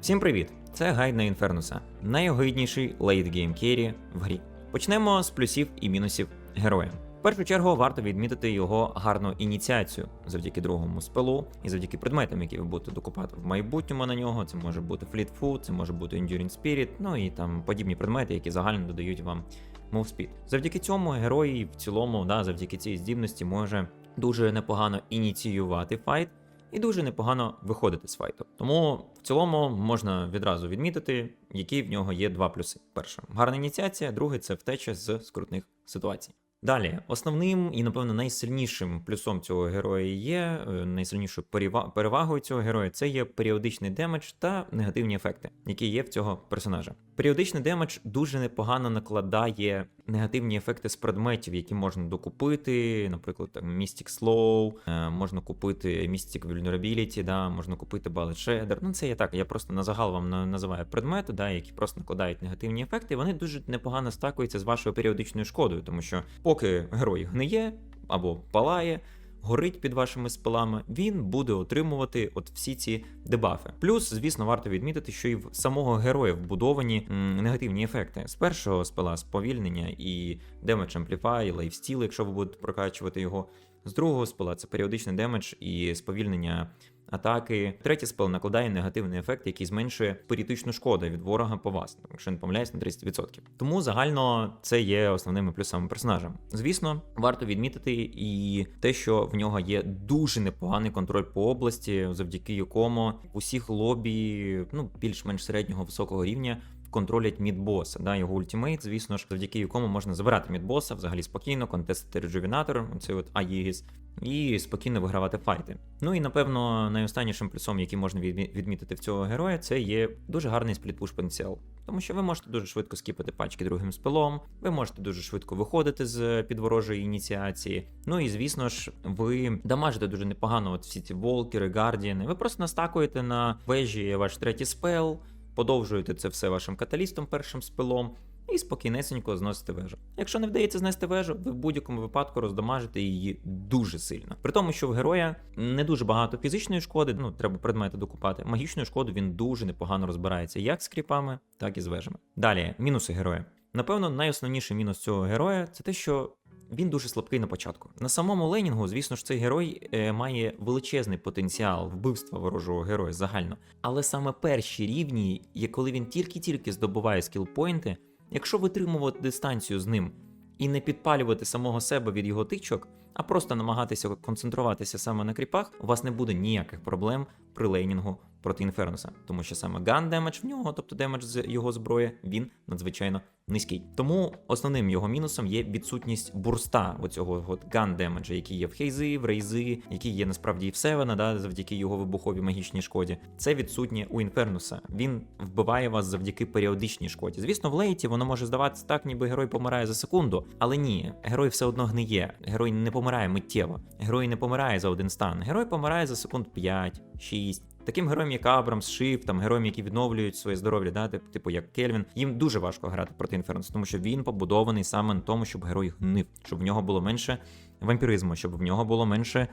Всім привіт! Це гайд на Інфернуса, найогидніший лейтгейм керрі в грі. Почнемо з плюсів і мінусів героя. В першу чергу варто відмітити його гарну ініціацію завдяки другому спелу і завдяки предметам, які ви будете докупати в майбутньому на нього. Це може бути Fleet Food, це може бути Enduring Spirit, ну і там подібні предмети, які загально додають вам Speed. Завдяки цьому герой в цілому, да, завдяки цій здібності може дуже непогано ініціювати файт і дуже непогано виходити з файту. Тому в цілому можна відразу відмітити, які в нього є два плюси. Перше, гарна ініціація, друге це втеча з скрутних ситуацій. Далі, основним і, напевно, найсильнішим плюсом цього героя є, е, найсильнішою перева- перевагою цього героя це є періодичний демедж та негативні ефекти, які є в цього персонажа. Періодичний демедж дуже непогано накладає негативні ефекти з предметів, які можна докупити, наприклад, там Mystic Slow, е, можна купити Mystic Vulnerability, да, можна купити Bullet Shader. Ну, це я так, я просто на загал вам на- називаю предмети, да, які просто накладають негативні ефекти, вони дуже непогано стакуються з вашою періодичною шкодою, тому що поки герой гниє або палає. Горить під вашими спелами, він буде отримувати от всі ці дебафи. Плюс, звісно, варто відмітити, що і в самого героя вбудовані негативні ефекти. З першого спила сповільнення і демедж і Lifesteal, якщо ви будете прокачувати його. З другого спила це періодичний демедж і сповільнення атаки. Третій спел накладає негативний ефект, який зменшує періодичну шкоду від ворога по вас, якщо не помиляюсь, на 30%. Тому загально це є основними плюсами персонажа. Звісно, варто відмітити і те, що в нього є дуже непоганий контроль по області, завдяки якому усіх лобі, ну більш-менш середнього високого рівня. Контролять мідбоса, да, його ультимейт, звісно ж, завдяки якому можна забирати мідбоса взагалі спокійно, контестити реджувінатор, цей от Аїгіс, і спокійно вигравати файти. Ну і напевно найостаннішим плюсом, який можна відмітити в цього героя, це є дуже гарний сплітпуш потенціал. Тому що ви можете дуже швидко скіпати пачки другим спелом, ви можете дуже швидко виходити з під ворожої ініціації. Ну і звісно ж, ви дамажите дуже непогано от всі ці волкери, гардіани. Ви просто настакуєте на вежі ваш третій спел, подовжуєте це все вашим каталістом першим спелом. І спокійнесенько зносите вежу. Якщо не вдається знести вежу, ви в будь-якому випадку роздамажите її дуже сильно. При тому, що в героя не дуже багато фізичної шкоди, ну треба предмети докупати. Магічною шкоду він дуже непогано розбирається як з кріпами, так і з вежами. Далі, мінуси героя. Напевно, найосновніший мінус цього героя це те, що він дуже слабкий на початку. На самому Ленінгу, звісно ж, цей герой е, має величезний потенціал вбивства ворожого героя загально. Але саме перші рівні, є коли він тільки-тільки здобуває скілпойнти, якщо витримувати дистанцію з ним і не підпалювати самого себе від його тичок, а просто намагатися концентруватися саме на кріпах, у вас не буде ніяких проблем при лейнінгу проти Інфернуса, тому що саме ган демедж в нього, тобто демедж з його зброї, він надзвичайно низький. Тому основним його мінусом є відсутність бурста оцього от ган демеджа, який є в хейзи, в рейзи, який є насправді і в Севена, да, завдяки його вибуховій магічній шкоді. Це відсутнє у Інфернуса. Він вбиває вас завдяки періодичній шкоді. Звісно, в лейті воно може здаватися так, ніби герой помирає за секунду, але ні, герой все одно гниє. Герой не помирає миттєво. Герой не помирає за один стан. Герой помирає за секунд 5, 6. Таким героям, як Абрамс, Шиф, там героям, які відновлюють своє здоров'я, да, типу як Кельвін, їм дуже важко грати проти Інфернус, тому що він побудований саме на тому, щоб герой гнив, щоб в нього було менше вампіризму, щоб в нього було менше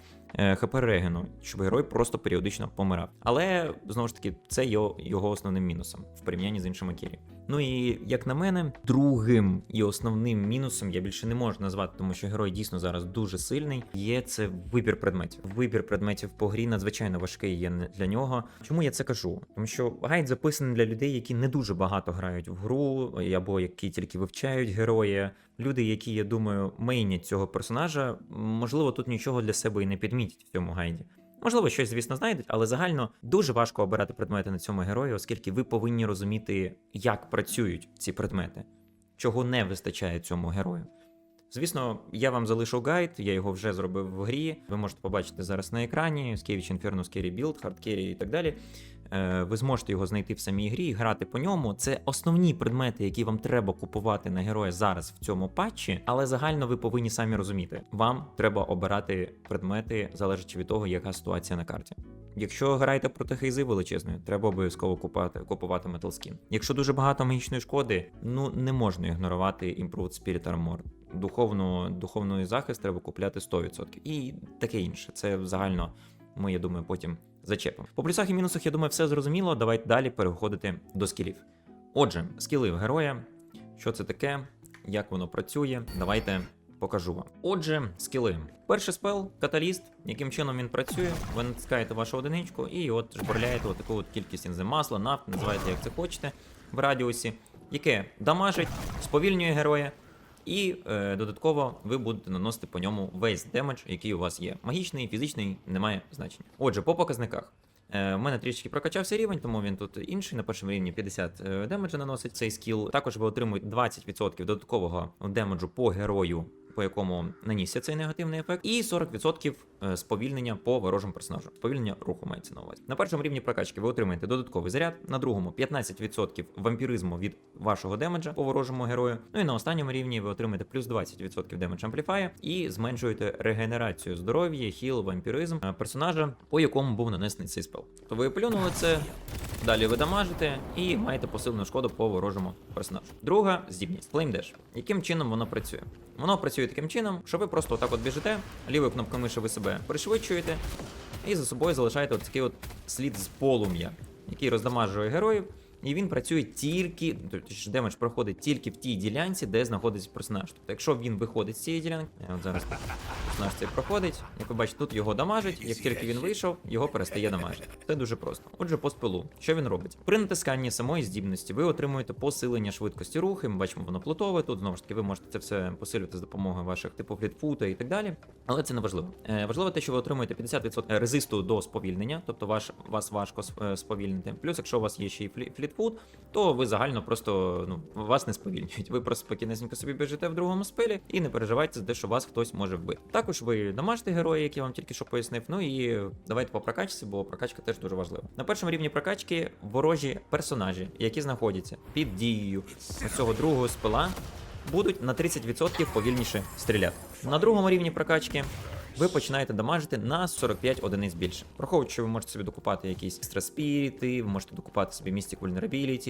хп регену, щоб герой просто періодично помирав. Але знову ж таки, це його, його основним мінусом в порівнянні з іншими кірі. Ну і як на мене, другим і основним мінусом я більше не можу назвати, тому що герой дійсно зараз дуже сильний. Є це вибір предметів. Вибір предметів по грі надзвичайно важкий є для нього. Чому я це кажу? Тому що гайд записаний для людей, які не дуже багато грають в гру, або які тільки вивчають героя. Люди, які, я думаю, мейнять цього персонажа, можливо, тут нічого для себе і не підмітять в цьому гайді. Можливо, щось, звісно, знайдуть, але загально дуже важко обирати предмети на цьому герої, оскільки ви повинні розуміти, як працюють ці предмети, чого не вистачає цьому герою. Звісно, я вам залишу гайд, я його вже зробив в грі. Ви можете побачити зараз на екрані Inferno Scary Build, Hard Carry і так далі. Е, Ви зможете його знайти в самій грі і грати по ньому. Це основні предмети, які вам треба купувати на героя зараз в цьому патчі, але загально ви повинні самі розуміти. Вам треба обирати предмети, залежачи від того, яка ситуація на карті. Якщо граєте проти хейзи величезної, треба обов'язково купувати, купувати Metal Skin. Якщо дуже багато магічної шкоди, ну не можна ігнорувати Improved Spirit Armor. Духовну, духовний захист треба купляти 100%. І таке інше. Це загально ми, я думаю, потім зачепом. По плюсах і мінусах, я думаю, все зрозуміло. Давайте далі переходити до скілів. Отже, скіли в героя. Що це таке? Як воно працює? Давайте покажу вам. Отже, скіли. Перший спел каталіст. Яким чином він працює? Ви натискаєте вашу одиничку і от жбурляєте таку от кількість інзем масла, нафт, називайте як це хочете в радіусі, яке дамажить, сповільнює героя. І е, додатково ви будете наносити по ньому весь демедж, який у вас є. Магічний, фізичний, немає значення. Отже, по показниках. Е, в мене трішки прокачався рівень, тому він тут інший. На першому рівні 50 е, демеджа наносить цей скіл. Також ви отримуєте 20% додаткового демеджу по герою, по якому нанісся цей негативний ефект, і 40% е, сповільнення по ворожому персонажу. Сповільнення руху мається на увазі. На першому рівні прокачки ви отримаєте додатковий заряд, на другому 15% вампіризму від вашого демеджа по ворожому герою. Ну і на останньому рівні ви отримаєте плюс 20% демедж ампліфая і зменшуєте регенерацію здоров'я, хіл, вампіризм е, персонажа, по якому був нанесений цей спел. То ви плюнули це, далі ви дамажите і маєте посилену шкоду по ворожому персонажу. Друга здібність Flame Dash. Яким чином воно працює? Воно працює таким чином, що ви просто отак от біжите, лівою кнопкою миші ви себе пришвидшуєте, і за собою залишаєте от такий от слід з полум'я, який роздамажує героїв. І він працює тільки, тобто демедж проходить тільки в тій ділянці, де знаходиться персонаж. Тобто, якщо він виходить з цієї ділянки, от зараз персонаж цей проходить, як ви бачите, тут його дамажить. Як тільки він вийшов, його перестає дамажити. Це дуже просто. Отже, по спилу, що він робить? При натисканні самої здібності ви отримуєте посилення швидкості руху. Ми бачимо, воно плутове. Тут знову ж таки ви можете це все посилювати за допомогою ваших типу флітфута і так далі. Але це не важливо. Е, важливо те, що ви отримуєте 50% резисту до сповільнення, тобто ваш вас важко е, сповільнити. Плюс, якщо у вас є ще й флі- флітфут, то ви загально просто ну вас не сповільнюють. Ви просто спокійнесенько собі біжите в другому спилі і не переживайте за те, що вас хтось може вбити. Також ви дамажте героя, який я вам тільки що пояснив. Ну і давайте по прокачці, бо прокачка теж дуже важлива. На першому рівні прокачки ворожі персонажі, які знаходяться під дією цього другого спила, будуть на 30% повільніше стріляти. На другому рівні прокачки ви починаєте дамажити на 45 одиниць більше. Враховуючи, що ви можете собі докупати якісь екстра спіріти, ви можете докупати собі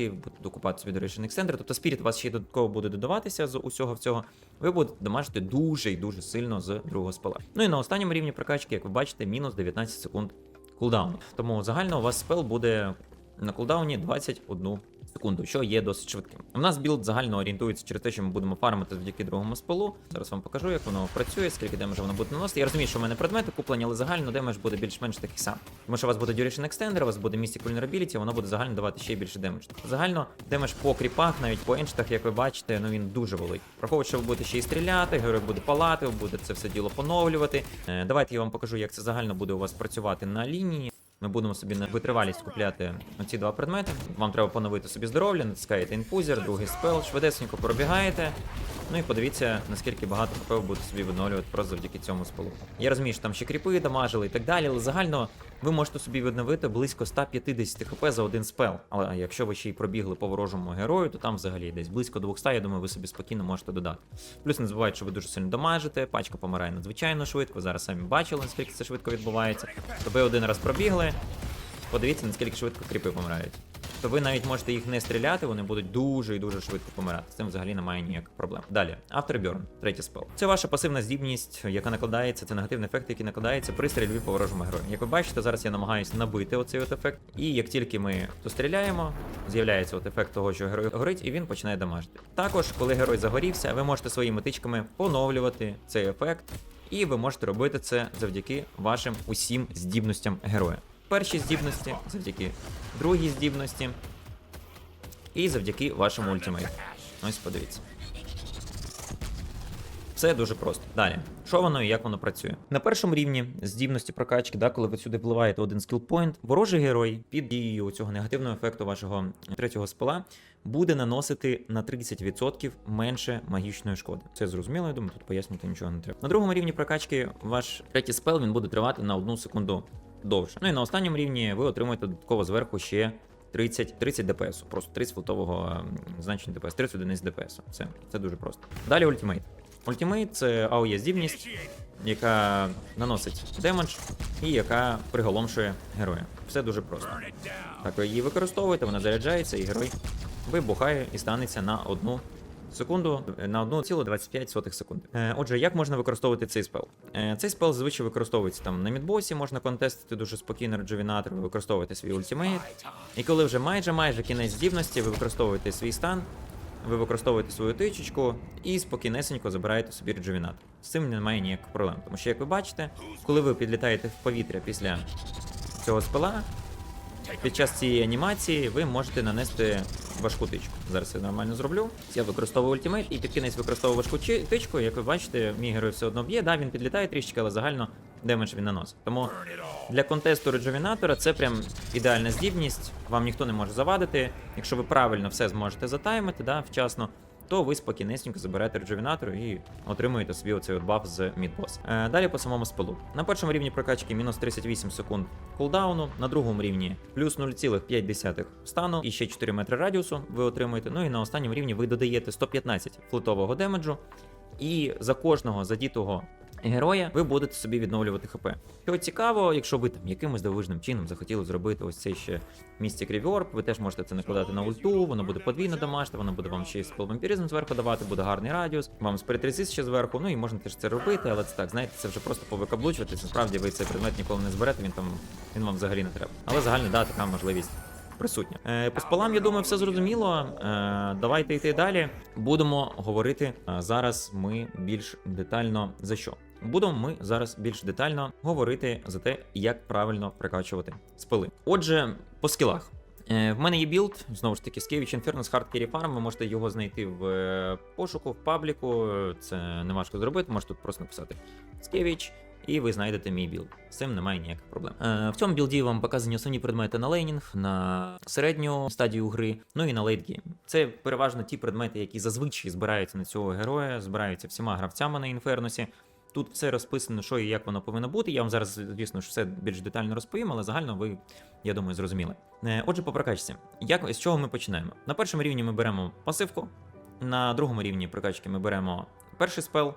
ви будете докупати собі Duration Extender, тобто спіріт у вас ще додатково буде додаватися з усього в цього. Ви будете дамажити дуже і дуже сильно з другого спела. Ну і на останньому рівні прокачки, як ви бачите, мінус 19 секунд кулдауну. Тому загально у вас спел буде на кулдауні 21 секунду, що є досить швидким. У нас білд загально орієнтується через те, що ми будемо фармити завдяки другому спелу. Зараз вам покажу, як воно працює, скільки демеджа воно буде наносити. Я розумію, що в мене предмети куплені, але загально демедж буде більш-менш такий сам. Тому що у вас буде Duration Extender, у вас буде Mystic Vulnerability, воно буде загально давати ще більше демедж. Тобто загально демедж по кріпах, навіть по еншитах, як ви бачите, ну він дуже великий. Враховуючи, що ви будете ще й стріляти, герой буде палати, ви будете це все діло поновлювати. Е, давайте я вам покажу, як це загально буде у вас працювати на лінії. Ми будемо собі на витривалість купляти оці два предмети. Вам треба поновити собі здоров'я, натискаєте інфузір, другий спел, швидесенько пробігаєте. Ну і подивіться, наскільки багато хп ви будете собі відновлювати просто завдяки цьому спелу. Я розумію, що там ще кріпи дамажили і так далі, але загально ви можете собі відновити близько 150 хп за один спел. Але якщо ви ще й пробігли по ворожому герою, то там взагалі десь близько 200, я думаю, ви собі спокійно можете додати. Плюс не забувайте, що ви дуже сильно дамажите, пачка помирає надзвичайно швидко. Зараз самі бачили, наскільки це швидко відбувається. То ви один раз пробігли, подивіться, наскільки швидко кріпи помирають. То ви навіть можете їх не стріляти, вони будуть дуже і дуже швидко помирати. З цим взагалі немає ніяких проблем. Далі, Afterburn, третій спел. Це ваша пасивна здібність, яка накладається, це негативний ефект, який накладається при стрільбі по ворожому герою. Як ви бачите, зараз я намагаюся набити оцей от ефект. І як тільки ми постріляємо, з'являється от ефект того, що герой горить, і він починає дамажити. Також, коли герой загорівся, ви можете своїми тичками поновлювати цей ефект, і ви можете робити це завдяки вашим усім здібностям героя. Перші здібності, завдяки другій здібності, і завдяки вашому ультимейту. Ось подивіться. Все дуже просто. Далі. Що воно і як воно працює? На першому рівні здібності прокачки, да, коли ви сюди вливаєте один скілпоінт, ворожий герой під дією цього негативного ефекту вашого третього спела буде наносити на 30% менше магічної шкоди. Це зрозуміло, я думаю, тут пояснювати нічого не треба. На другому рівні прокачки ваш третій спел він буде тривати на одну секунду довше. Ну і на останньому рівні ви отримуєте додатково зверху ще 30, 30 ДПС, просто 30 флотового ем, значення ДПС, 30 одиниць ДПС. Все, це дуже просто. Далі ультимейт. Ультимейт це АОЄ здібність, яка наносить демедж і яка приголомшує героя. Все дуже просто. Так, ви її використовуєте, вона заряджається, і герой вибухає і станеться на одну секунду е, на 1,25 секунди. Е, Отже, як можна використовувати цей спел? Е, Цей спел зазвичай використовується там на мідбосі, можна контестити дуже спокійно реджувінатор, ви використовуєте свій ультимейт. І коли вже майже майже кінець здібності, ви використовуєте свій стан, ви використовуєте свою тичечку і спокійнесенько забираєте собі реджувінатор. З цим немає ніяких проблем. Тому що, як ви бачите, коли ви підлітаєте в повітря після цього спела, під час цієї анімації ви можете нанести важку тичку. Зараз я нормально зроблю. Я використовую ультимейт і під кінець використовую важку тичку. Як ви бачите, мій герой все одно б'є. Да, він підлітає трішки, але загально демедж він наносить. Тому для контесту реджувінатора це прям ідеальна здібність. Вам ніхто не може завадити. Якщо ви правильно все зможете затаймити, да, вчасно. То ви спокійнесенько заберете реджувінатор і отримуєте собі оцей от баф з мідбос. Е, далі по самому спелу. На першому рівні прокачки мінус 38 секунд кулдауну, на другому рівні плюс 0,5 стану і ще 4 метри радіусу ви отримуєте. Ну і на останньому рівні ви додаєте 115 флотового демеджу. І за кожного задітого героя ви будете собі відновлювати ХП. Що цікаво, якщо ви там якимось дивовижним чином захотіли зробити ось цей ще Mystic Reverb, ви теж можете це накладати на ульту, воно буде подвійно дамажити, воно буде вам ще й спел вампіризм зверху давати, буде гарний радіус, вам спирит ще зверху, ну і можна теж це робити, але це так, знаєте, це вже просто повикаблучувати. Насправді ви цей предмет ніколи не зберете, він там він вам взагалі не треба. Але загально да, така можливість присутня. Е, по спалам, я думаю, все зрозуміло. Е, давайте йти далі. Будемо говорити е, зараз. Ми більш детально за що. Будемо ми зараз більш детально говорити за те, як правильно прокачувати спили. Отже, по скілах. Е, В мене є білд, знову ж таки, Skevich Infernus Hard Carry Farm. Ви можете його знайти в е, пошуку, в пабліку. Це не важко зробити, можете просто написати Skevich, і ви знайдете мій білд. З цим немає ніяких проблем. Е, В цьому білді вам показані основні предмети на лейнінг, на середню стадію гри, ну і на лейтгейм. Це переважно ті предмети, які зазвичай збираються на цього героя, збираються всіма гравцями на інфернусі. Тут все розписано, що і як воно повинно бути. Я вам зараз, звісно все більш детально розповім, але загально ви, я думаю, зрозуміли. Е, Отже, по прокачці. Як, з чого ми починаємо? На першому рівні ми беремо пасивку, на другому рівні прокачки ми беремо перший спел,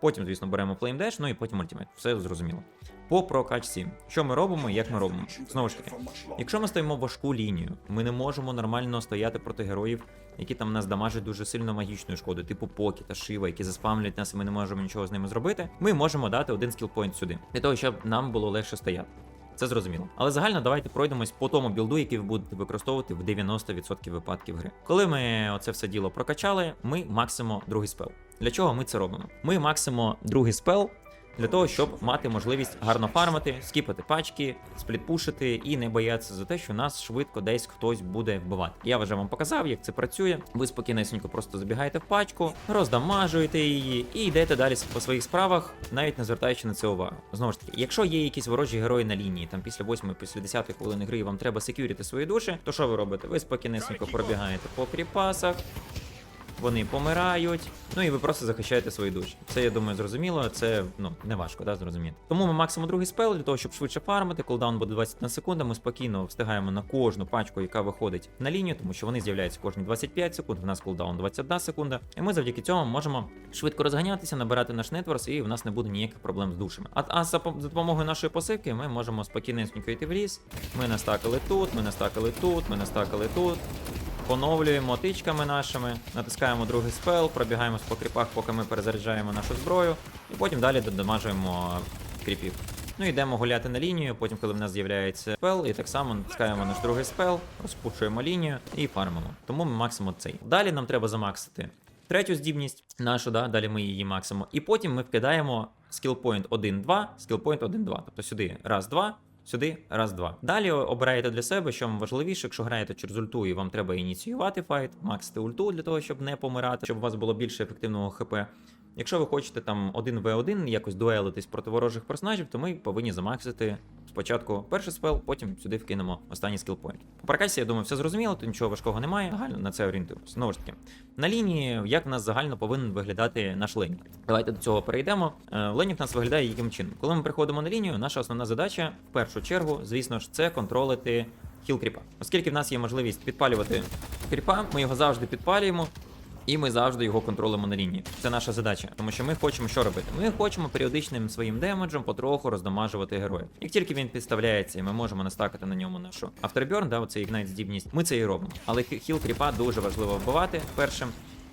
потім, звісно, беремо Flame Dash, ну і потім ультимейт. Все зрозуміло. По прокачці, що ми робимо як ми робимо? Знову ж таки, якщо ми стоїмо важку лінію, ми не можемо нормально стояти проти героїв, які там нас дамажать дуже сильно магічною шкодою, типу Покі та Шива, які заспамлять нас, і ми не можемо нічого з ними зробити. Ми можемо дати один скілпоінт сюди, для того, щоб нам було легше стояти. Це зрозуміло. Але загально давайте пройдемось по тому білду, який ви будете використовувати в 90% випадків гри. Коли ми оце все діло прокачали, ми максимо другий спел. Для чого ми це робимо? Ми максимо другий спел для того, щоб мати можливість гарно фармити, скіпати пачки, сплітпушити і не боятися за те, що нас швидко десь хтось буде вбивати. Я вже вам показав, як це працює. Ви спокійнесенько просто забігаєте в пачку, роздамажуєте її і йдете далі по своїх справах, навіть не звертаючи на це увагу. Знову ж таки, якщо є якісь ворожі герої на лінії, там після 8 після 10 хвилини гри, вам треба секюрити свої душі, то що ви робите? Ви спокійнесенько пробігаєте по кріпасах. Вони помирають, ну і ви просто захищаєте свої душі. Це я думаю, зрозуміло. Це ну не важко, да, зрозуміти. Тому ми максимум другий спел для того, щоб швидше фармити. Кулдаун буде 20 на секунду. Ми спокійно встигаємо на кожну пачку, яка виходить на лінію, тому що вони з'являються кожні 25 секунд. В нас кулдаун 21 секунда. І ми завдяки цьому можемо швидко розганятися, набирати наш нетворс, і в нас не буде ніяких проблем з душами. А, а за, за допомогою нашої посивки ми можемо спокійненько йти в ліс. Ми настакали тут, ми настакали тут, ми настакали тут. Поновлюємо тичками нашими, натискаємо другий спел, пробігаємось по кріпах, поки ми перезаряджаємо нашу зброю, і потім далі додамажуємо кріпів. Ну йдемо гуляти на лінію, потім, коли в нас з'являється спел, і так само натискаємо наш другий спел, розпушуємо лінію і фармимо. Тому ми максимо цей. Далі нам треба замаксити третю здібність нашу, да, далі ми її максимо. І потім ми вкидаємо скілпоінт 1-2, скілпоінт 1-2. Тобто сюди раз, два. Сюди раз, два. Далі обираєте для себе, що вам важливіше, якщо граєте через ульту і вам треба ініціювати файт, максити ульту для того, щоб не помирати, щоб у вас було більше ефективного ХП. Якщо ви хочете там 1v1 якось дуелитись проти ворожих персонажів, то ми повинні замаксити спочатку перший спел, потім сюди вкинемо останній скілпоінт. По прокасі, я думаю, все зрозуміло, тут нічого важкого немає. Загально на це орієнтуємося. Знову ж таки, на лінії, як в нас загально повинен виглядати наш лейнінг. Давайте до цього перейдемо. Е, Лейнінг у нас виглядає яким чином. Коли ми приходимо на лінію, наша основна задача в першу чергу, звісно ж, це контролити хіл кріпа. Оскільки в нас є можливість підпалювати кріпа, ми його завжди підпалюємо. І ми завжди його контролимо на лінії. Це наша задача, тому що ми хочемо що робити? Ми хочемо періодичним своїм демеджем потроху роздамажувати героя. Як тільки він підставляється, і ми можемо настакати на ньому нашу авторберн, да, оцей ігнайт здібність, ми це і робимо. Але хі- хіл кріпа дуже важливо вбивати першим.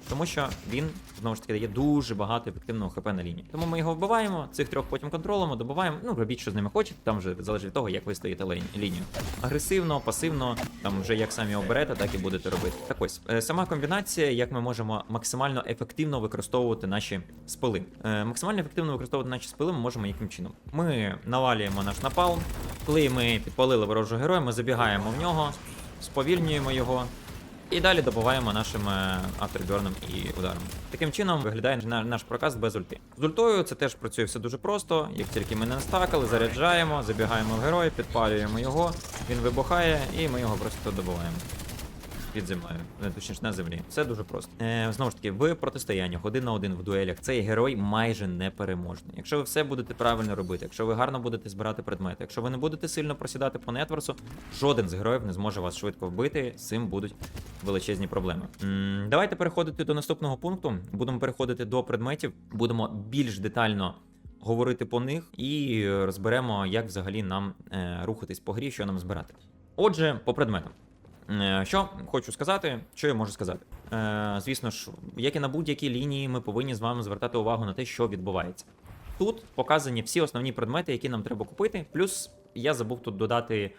Тому що він знову ж таки дає дуже багато ефективного хп на лінії. Тому ми його вбиваємо, цих трьох потім контролимо, добиваємо. Ну, робіть, що з ними хочете, там вже залежить від того, як ви стоїте лінію. Агресивно, пасивно, там вже як самі оберете, так і будете робити. Так ось, е, сама комбінація, як ми можемо максимально ефективно використовувати наші спили. Е, Максимально ефективно використовувати наші спили ми можемо яким чином. Ми навалюємо наш напалм. Коли ми підпалили ворожого героя, ми забігаємо в нього, сповільнюємо його. І далі добуваємо нашим е, авторберном і ударом. Таким чином виглядає наш прокаст без ульти. З ультою це теж працює все дуже просто. Як тільки ми не настакали, заряджаємо, забігаємо в героя, підпалюємо його, він вибухає, і ми його просто добуваємо. Під землею, е, точніше на землі. Все дуже просто. Е, знову ж таки, в протистояннях один на один в дуелях цей герой майже непереможний. Якщо ви все будете правильно робити, якщо ви гарно будете збирати предмети, якщо ви не будете сильно просідати по нетворсу, жоден з героїв не зможе вас швидко вбити. Цим будуть величезні проблеми. давайте переходити до наступного пункту. Будемо переходити до предметів, будемо більш детально. Говорити по них і розберемо, як взагалі нам е, рухатись по грі, що нам збирати. Отже, по предметам. Е, Що хочу сказати, що я можу сказати? Е, звісно ж, як і на будь-якій лінії, ми повинні з вами звертати увагу на те, що відбувається. Тут показані всі основні предмети, які нам треба купити. Плюс я забув тут додати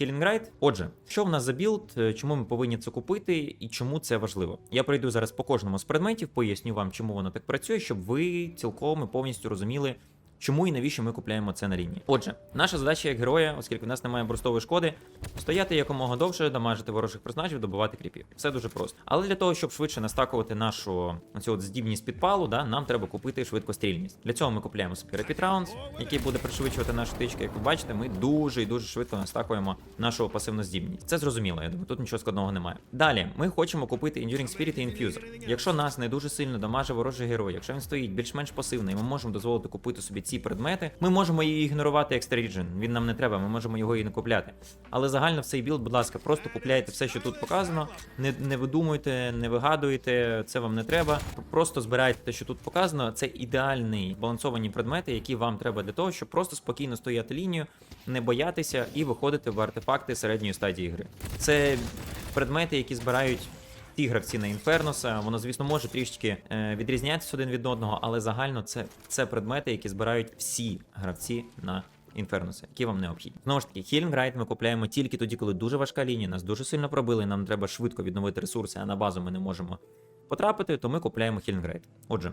Ride. Отже, що в нас за білд, е, чому ми повинні це купити і чому це важливо? Я пройду зараз по кожному з предметів, поясню вам, чому воно так працює, щоб ви цілком і повністю розуміли. Чому і навіщо ми купляємо це на лінії? Отже, наша задача як героя, оскільки в нас немає бурстової шкоди, стояти якомога довше, дамажити ворожих персонажів, добивати кріпів. Все дуже просто. Але для того, щоб швидше настакувати нашу цю от здібність підпалу, да, нам треба купити швидкострільність. Для цього ми купляємо собі Rapid Rounds, який буде пришвидшувати наші тички. Як ви бачите, ми дуже і дуже швидко настакуємо нашу пасивну здібність. Це зрозуміло, я думаю, тут нічого складного немає. Далі ми хочемо купити Enduring Spirit і Infuser. Якщо нас не дуже сильно дамаже ворожий герой, якщо він стоїть більш-менш пасивний, ми можемо дозволити купити собі ці предмети. Ми можемо її ігнорувати як Regen, Він нам не треба, ми можемо його і не купляти. Але загально в цей білд, будь ласка, просто купляйте все, що тут показано. Не, не видумуйте, не вигадуйте, це вам не треба. Просто збирайте те, що тут показано. Це ідеальні балансовані предмети, які вам треба для того, щоб просто спокійно стояти лінію, не боятися і виходити в артефакти середньої стадії гри. Це предмети, які збирають. Ті гравці на Інферноса, воно, звісно, може трішечки е, відрізнятися один від одного, але загально це, це предмети, які збирають всі гравці на Інферноса, які вам необхідні. Знову ж таки, Ride ми купляємо тільки тоді, коли дуже важка лінія, нас дуже сильно пробили, нам треба швидко відновити ресурси, а на базу ми не можемо потрапити, то ми купляємо Healing Ride. Отже,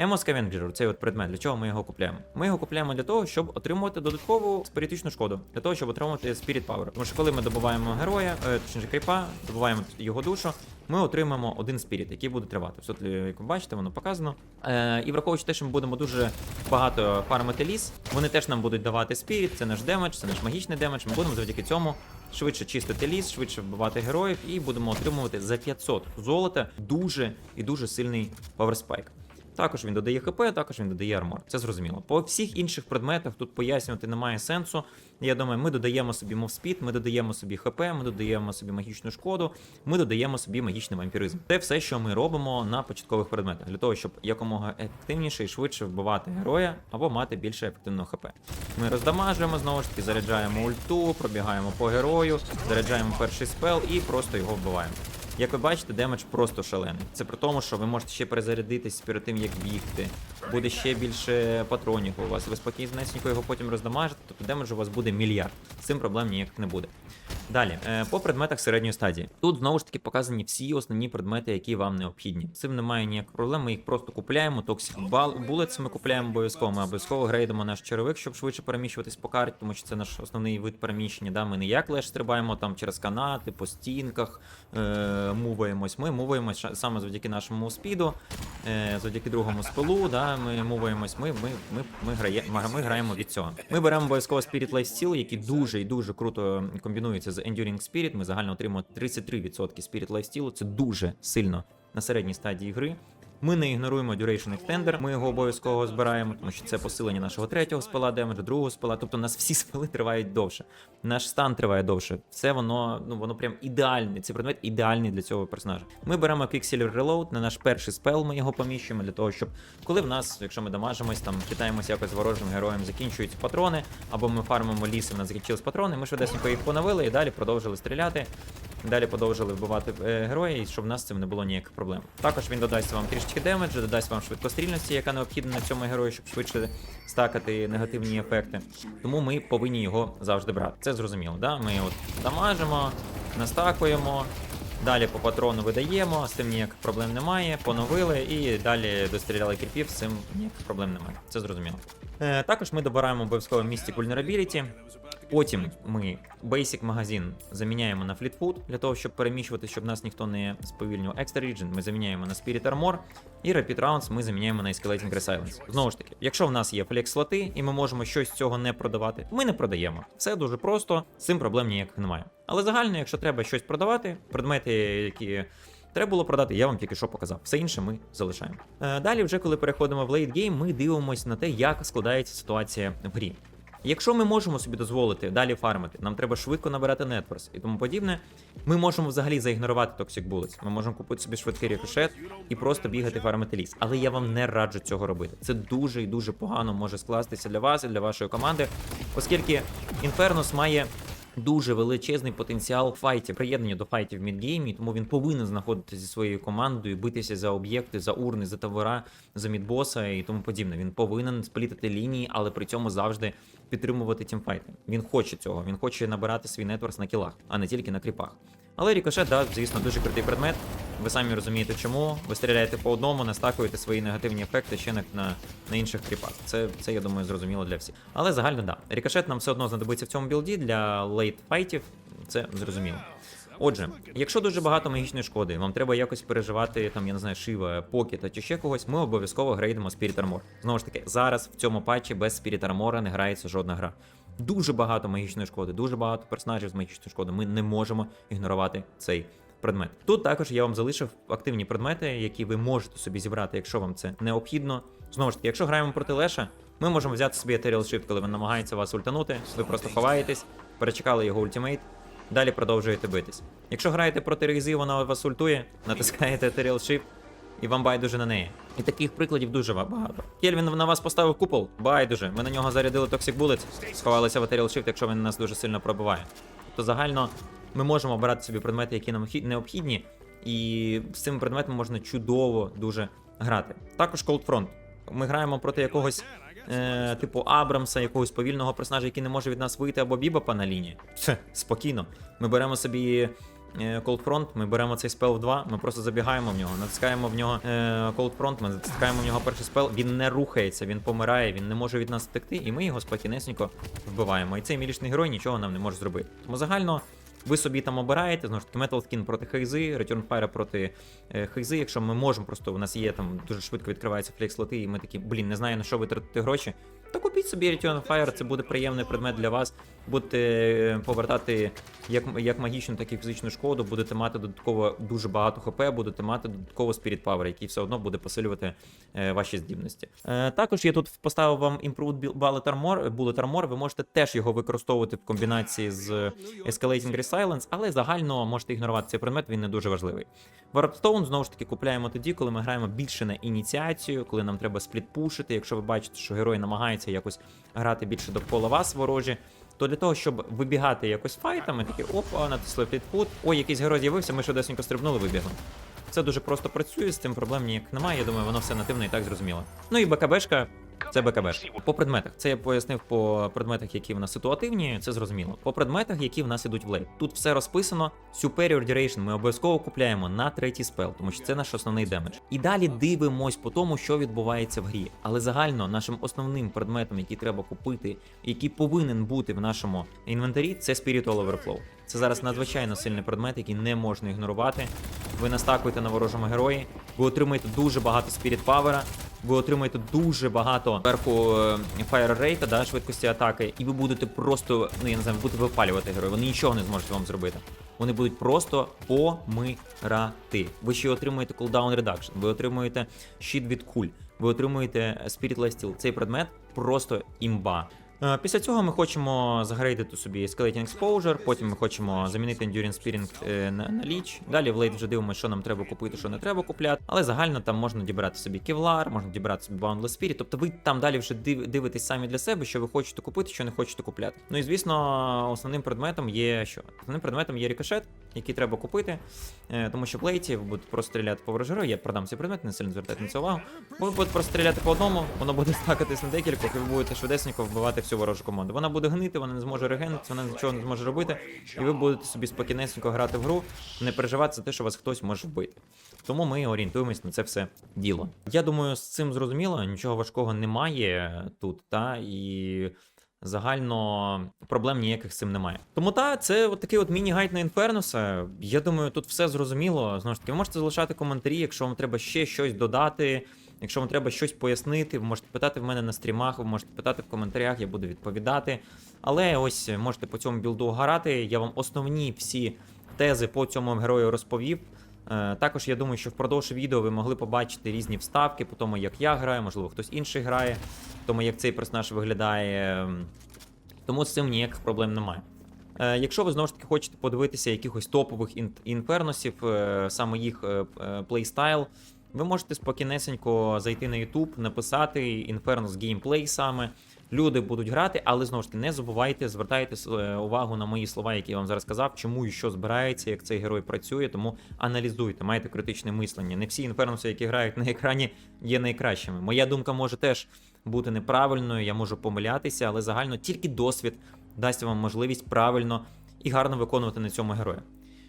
Emo Scavenger, цей от предмет, для чого ми його купляємо? Ми його купляємо для того, щоб отримувати додаткову спіритичну шкоду, для того, щоб отримати Spirit Power. Тому що коли ми добуваємо героя, е, точніше кріпа, добуваємо його душу, ми отримаємо один спіріт, який буде тривати. Тут, е, як ви бачите, воно показано. Е, і враховуючи те, що ми будемо дуже багато фармити ліс, вони теж нам будуть давати спіріт, це наш демедж, це наш магічний демедж. Ми будемо завдяки цьому швидше чистити ліс, швидше вбивати героїв, і будемо отримувати за 500 золота дуже і дуже сильний паверспайк. Також він додає ХП, також він додає армор. Це зрозуміло. По всіх інших предметах тут пояснювати немає сенсу. Я думаю, ми додаємо собі мовспід, ми додаємо собі ХП, ми додаємо собі магічну шкоду, ми додаємо собі магічний вампіризм. Це все, що ми робимо на початкових предметах, для того, щоб якомога ефективніше і швидше вбивати героя або мати більше ефективного ХП. Ми роздамажуємо знову ж таки, заряджаємо ульту, пробігаємо по герою, заряджаємо перший спел і просто його вбиваємо. Як ви бачите, демедж просто шалений. Це при тому, що ви можете ще перезарядитись перед тим, як бігти. Буде ще більше патронів у вас. Ви спокійно його потім роздамажите, тобто демедж у вас буде мільярд. З цим проблем ніяких не буде. Далі, е, по предметах середньої стадії. Тут знову ж таки показані всі основні предмети, які вам необхідні. Цим немає ніяких проблем. Ми їх просто купляємо. Toxic Bullets ми купляємо обов'язково. Ми обов'язково грейдимо наш черевик, щоб швидше переміщуватись по карті, тому що це наш основний вид переміщення. Да? Ми не як леш стрибаємо там через канати, по стінках, е- муваємось. Ми муваємось саме завдяки нашому спіду, е- завдяки другому спилу. Да? Ми муваємось. Ми, ми, ми, ми, грає, ми граємо від цього. Ми беремо обов'язково Spirit Lifesteal, який дуже і дуже круто комбінується з Enduring Spirit. Ми загально отримуємо 33% Spirit Lifesteal. Це дуже сильно на середній стадії гри. Ми не ігноруємо Duration Extender, ми його обов'язково збираємо, тому що це посилення нашого третього спела, демеджа, другого спела. Тобто у нас всі спели тривають довше. Наш стан триває довше. Все воно, ну воно прям ідеальне. Цей предмет ідеальний для цього персонажа. Ми беремо Quicksilver Reload на наш перший спел. Ми його поміщуємо для того, щоб коли в нас, якщо ми дамажимось, там хитаємося якось ворожим героєм, закінчуються патрони, або ми фармимо ліс, і в нас закінчились патрони. Ми швидесенько їх поновили і далі продовжили стріляти. далі продовжили вбивати е, героя, і щоб в нас з цим не було ніяких проблем. Також він додасть вам трішечки демеджу, додасть вам швидкострільності, яка необхідна на цьому герою, щоб швидше стакати негативні ефекти. Тому ми повинні його завжди брати. Це зрозуміло, да? Ми от дамажимо, настакуємо. Далі по патрону видаємо, з цим ніяких проблем немає. Поновили і далі достріляли кріпів, з цим ніяких проблем немає. Це зрозуміло. Е, також ми добираємо обов'язково місті Vulnerability. Потім ми Basic магазин заміняємо на Fleet Foot для того, щоб переміщувати, щоб нас ніхто не сповільнював. Extra Region ми заміняємо на Spirit Armor. І Rapid Rounds ми заміняємо на Escalating Resilience. Знову ж таки, якщо в нас є флекс слоти і ми можемо щось з цього не продавати, ми не продаємо. Все дуже просто, з цим проблем ніяких немає. Але загально, якщо треба щось продавати, предмети, які треба було продати, я вам тільки що показав. Все інше ми залишаємо. Е, далі, вже коли переходимо в лейтгейм, ми дивимося на те, як складається ситуація в грі. Якщо ми можемо собі дозволити далі фармити, нам треба швидко набирати нетворс і тому подібне, ми можемо взагалі заігнорувати Toxic Bullets. Ми можемо купити собі швидкий рікошет і просто бігати фармити ліс. Але я вам не раджу цього робити. Це дуже і дуже погано може скластися для вас і для вашої команди, оскільки Інфернус має. Дуже величезний потенціал файтів, приєднання до файтів в мідгеймі, тому він повинен знаходитися зі своєю командою, битися за об'єкти, за урни, за тавера, за мідбоса і тому подібне. Він повинен сплітати лінії, але при цьому завжди підтримувати тімфайти. Він хоче цього, він хоче набирати свій нетворс на кілах, а не тільки на кріпах. Але рікошет, да, звісно, дуже крутий предмет. Ви самі розумієте, чому. Ви стріляєте по одному, настакуєте свої негативні ефекти ще на, на, інших кріпах. Це, це, я думаю, зрозуміло для всіх. Але загально, да. Рікошет нам все одно знадобиться в цьому білді для лейт файтів. Це зрозуміло. Отже, якщо дуже багато магічної шкоди, вам треба якось переживати там, я не знаю, Шива, Покета чи ще когось, ми обов'язково грейдимо Spirit Armor. Знову ж таки, зараз в цьому патчі без Spirit Armor не грається жодна гра. Дуже багато магічної шкоди, дуже багато персонажів з магічною шкодою. Ми не можемо ігнорувати цей предмет. Тут також я вам залишив активні предмети, які ви можете собі зібрати, якщо вам це необхідно. Знову ж таки, якщо граємо проти Леша, ми можемо взяти собі Ethereal Shift, коли він намагається вас ультанути, ви просто ховаєтесь, перечекали його ультимейт, далі продовжуєте битись. Якщо граєте проти Рейзи, вона вас ультує, натискаєте Ethereal Shift, і вам байдуже на неї. І таких прикладів дуже багато. Кельвін на вас поставив купол, байдуже. Ми на нього зарядили Toxic Bullets, сховалися в Ethereal Shift, якщо він нас дуже сильно пробиває. Тобто загально ми можемо обирати собі предмети, які нам необхідні, і з цими предметами можна чудово дуже грати. Також Cold Front. Ми граємо проти якогось. Е, типу Абрамса, якогось повільного персонажа, який не може від нас вийти, або Бібапа на лінії. Це спокійно. Ми беремо собі Cold Front, ми беремо цей спел в 2, ми просто забігаємо в нього, натискаємо в нього е, Cold Front, ми натискаємо в нього перший спел, він не рухається, він помирає, він не може від нас втекти, і ми його спокійнесенько вбиваємо. І цей мілічний герой нічого нам не може зробити. Тому загально. Ви собі там обираєте, знову ж таки, Metal Skin проти Хейзи, Return Fire проти е, Хейзи. Якщо ми можемо, просто у нас є там дуже швидко відкриваються флекс-слоти, і ми такі, блін, не знаю на що витратити гроші. То купіть собі Return Fire, це буде приємний предмет для вас. Будете повертати як, як магічну, так і фізичну шкоду, будете мати додатково дуже багато ХП, будете мати додатково Spirit Power, який все одно буде посилювати е, ваші здібності. Е, також я тут поставив вам Improved Bullet Armor, Bullet Armor, ви можете теж його використовувати в комбінації з Escalating Resilience, але загально можете ігнорувати цей предмет, він не дуже важливий. Warpstone знову ж таки купляємо тоді, коли ми граємо більше на ініціацію, коли нам треба сплітпушити. Якщо ви бачите, що герой намагається якось грати більше довкола вас ворожі. То для того, щоб вибігати якось файтами, такі опа, натисли підпут. ой, якийсь герой з'явився, ми швидесенько стрибнули, вибігли. Це дуже просто працює, з цим проблем ніяк немає. Я думаю, воно все нативно і так зрозуміло. Ну і БКБшка. Це БКБ. По предметах. Це я пояснив по предметах, які в нас ситуативні, це зрозуміло. По предметах, які в нас ідуть в лейт. Тут все розписано. Superior Duration ми обов'язково купляємо на третій спел, тому що це наш основний демедж. І далі дивимось по тому, що відбувається в грі. Але загально нашим основним предметом, який треба купити, який повинен бути в нашому інвентарі, це Spiritual Overflow. Це зараз надзвичайно сильний предмет, який не можна ігнорувати. Ви настакуєте на ворожому герої, ви отримуєте дуже багато Spirit Power, ви отримаєте дуже багато верху е, Fire Rate, да, швидкості атаки, і ви будете просто, ну я не знаю, будете випалювати героїв. Вони нічого не зможуть вам зробити. Вони будуть просто помирати. Ви ще отримуєте cooldown reduction, ви отримуєте щит від куль, ви отримуєте Spirit Steel. Цей предмет просто імба. Е, Після цього ми хочемо загрейдити собі Skeleton Exposure, потім ми хочемо замінити Endurance Spearing е, на, на Leech. Далі в лейт вже дивимося, що нам треба купити, що не треба купляти. Але загально там можна дібрати собі Kevlar, можна дібрати собі Boundless Spirit. Тобто ви там далі вже див, дивитесь самі для себе, що ви хочете купити, що не хочете купляти. Ну і звісно, основним предметом є що? Основним предметом є рикошет. Який треба купити, е, тому що в лейті ви будете просто стріляти по ворожеру, я продам цей предмет, не сильно звертайте на це увагу. Ви будете просто стріляти по одному, воно буде стакатись на декількох, і ви будете швидесенько вбивати всю ворожу команду. Вона буде гнити, вона не зможе регенитися, вона нічого не зможе робити, і ви будете собі спокійнесенько грати в гру, не переживати за те, що вас хтось може вбити. Тому ми орієнтуємось на це все діло. Я думаю, з цим зрозуміло, нічого важкого немає тут, та і. Загально проблем ніяких з цим немає. Тому та, це от такий от міні-гайд на Інфернуса. Я думаю, тут все зрозуміло. Знову ж таки, ви можете залишати коментарі, якщо вам треба ще щось додати, якщо вам треба щось пояснити, ви можете питати в мене на стрімах, ви можете питати в коментарях, я буду відповідати. Але ось можете по цьому білду грати. Я вам основні всі тези по цьому герою розповів. Е, Також я думаю, що впродовж відео ви могли побачити різні вставки по тому, як я граю, можливо, хтось інший грає, тому, як цей персонаж виглядає. Тому з цим ніяких проблем немає. Е, Якщо ви знову ж таки хочете подивитися якихось топових інферносів, е, саме їх плейстайл, ви можете спокійнесенько зайти на YouTube, написати Infernos Gameplay саме. Люди будуть грати, але знову ж таки не забувайте, звертайте е, увагу на мої слова, які я вам зараз сказав, чому і що збирається, як цей герой працює. Тому аналізуйте, майте критичне мислення. Не всі інферноси, які грають на екрані, є найкращими. Моя думка може теж бути неправильною, я можу помилятися, але загально тільки досвід дасть вам можливість правильно і гарно виконувати на цьому героя.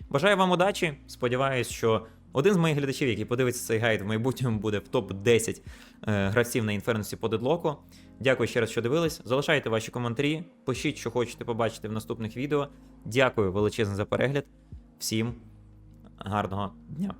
Бажаю вам удачі. Сподіваюсь, що один з моїх глядачів, який подивиться цей гайд, в майбутньому буде в топ-10 е, гравців на інферносі по дедлоку. Дякую ще раз, що дивились. Залишайте ваші коментарі, пишіть, що хочете побачити в наступних відео. Дякую величезно за перегляд. Всім гарного дня!